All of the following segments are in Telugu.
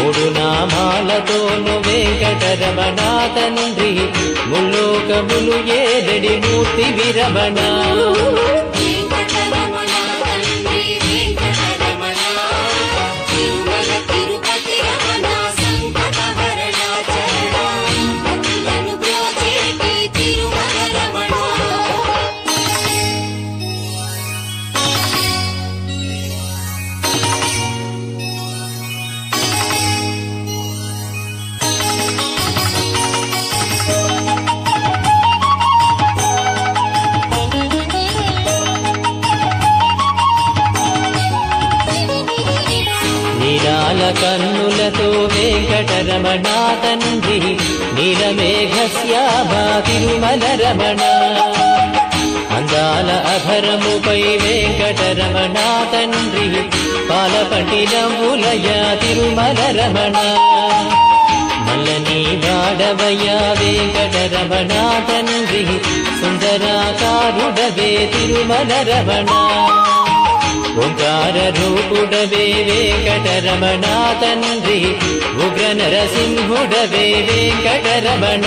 మూడు నామాలతోను వెంకటరమణ తండ్రి ముల్లోకములు ఏదడి మూర్తి విరమణ? కన్నులతో వెంకటరమణ తండ్రి నీలమేఘశ్యామా తిరుమల రమణ అందాల అభరముపై వెంకటరమణ తండ్రి పాలపట్టినములయ తిరుమల రమణ మల్లని వాడవయ వెంకటరమణ తండ్రి సుందరాకారుడవే తిరుమల రమణ ఓంకార రూపుడవే వెంకటరమణ తండ్రి ఉగ్ర నరసింహుడవే వెంకటరమణ వెంకటరమణ.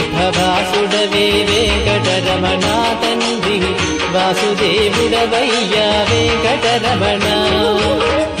వాసుడవే వెంకటరమణ తండ్రి వాసుదేవుడవయ్యా వెంకటరమణ వెంకటరమణ.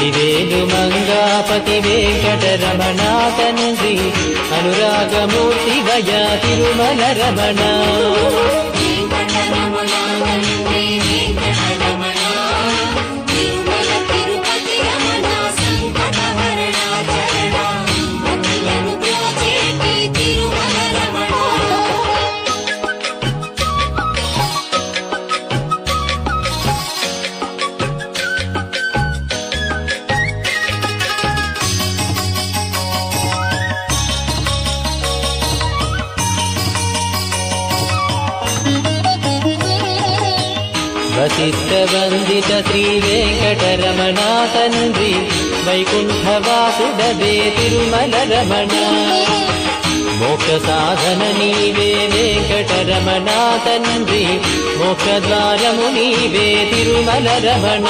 హరివేలు మంగాపతి వెంకటరమణ అనురాగమూర్తి వయ తిరుమల రమణ వశిష్ఠ శ్రీ వెంకటరమణ తండ్రి వైకుంఠవాసుడవే తిరుమల రమణ మోక్ష సాధన నీవే వెంకటరమణ తండ్రి మోక్ష ద్వారము నీవే తిరుమల రమణ